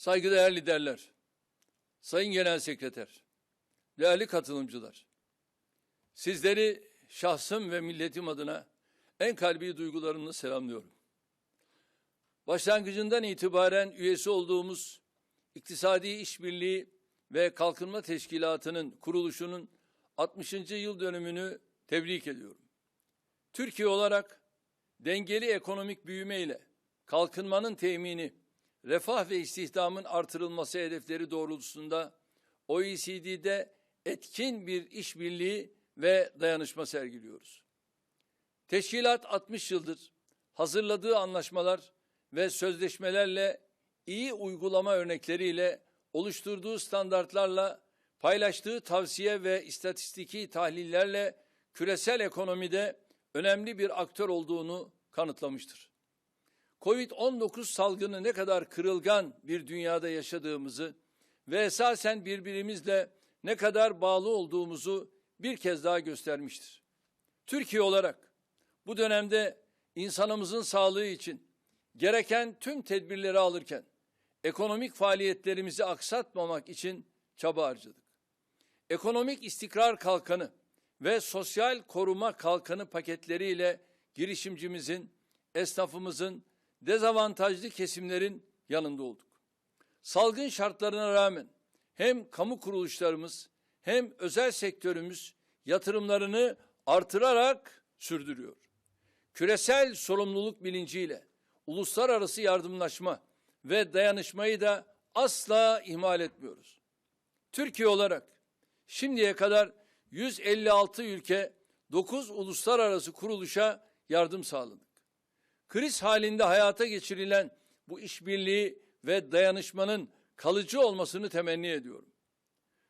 Saygıdeğer liderler, Sayın Genel Sekreter, değerli katılımcılar, sizleri şahsım ve milletim adına en kalbi duygularımla selamlıyorum. Başlangıcından itibaren üyesi olduğumuz İktisadi İşbirliği ve Kalkınma Teşkilatı'nın kuruluşunun 60. yıl dönümünü tebrik ediyorum. Türkiye olarak dengeli ekonomik büyüme ile kalkınmanın temini, refah ve istihdamın artırılması hedefleri doğrultusunda OECD'de etkin bir işbirliği ve dayanışma sergiliyoruz. Teşkilat 60 yıldır hazırladığı anlaşmalar ve sözleşmelerle iyi uygulama örnekleriyle oluşturduğu standartlarla paylaştığı tavsiye ve istatistiki tahlillerle küresel ekonomide önemli bir aktör olduğunu kanıtlamıştır. Covid-19 salgını ne kadar kırılgan bir dünyada yaşadığımızı ve esasen birbirimizle ne kadar bağlı olduğumuzu bir kez daha göstermiştir. Türkiye olarak bu dönemde insanımızın sağlığı için gereken tüm tedbirleri alırken ekonomik faaliyetlerimizi aksatmamak için çaba harcadık. Ekonomik istikrar kalkanı ve sosyal koruma kalkanı paketleriyle girişimcimizin, esnafımızın, dezavantajlı kesimlerin yanında olduk. Salgın şartlarına rağmen hem kamu kuruluşlarımız hem özel sektörümüz yatırımlarını artırarak sürdürüyor. Küresel sorumluluk bilinciyle uluslararası yardımlaşma ve dayanışmayı da asla ihmal etmiyoruz. Türkiye olarak şimdiye kadar 156 ülke 9 uluslararası kuruluşa yardım sağladık. Kriz halinde hayata geçirilen bu işbirliği ve dayanışmanın kalıcı olmasını temenni ediyorum.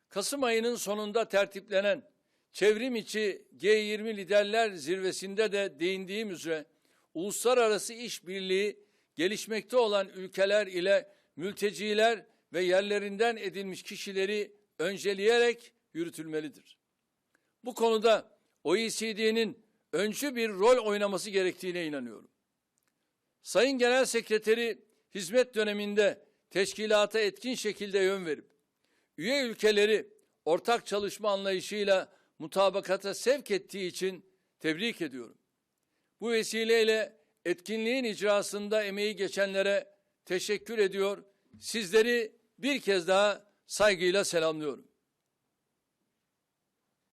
Kasım ayının sonunda tertiplenen çevrim içi G20 liderler zirvesinde de değindiğim üzere uluslararası işbirliği gelişmekte olan ülkeler ile mülteciler ve yerlerinden edilmiş kişileri önceleyerek yürütülmelidir. Bu konuda OECD'nin öncü bir rol oynaması gerektiğine inanıyorum. Sayın Genel Sekreteri hizmet döneminde teşkilata etkin şekilde yön verip üye ülkeleri ortak çalışma anlayışıyla mutabakata sevk ettiği için tebrik ediyorum. Bu vesileyle etkinliğin icrasında emeği geçenlere teşekkür ediyor. Sizleri bir kez daha saygıyla selamlıyorum.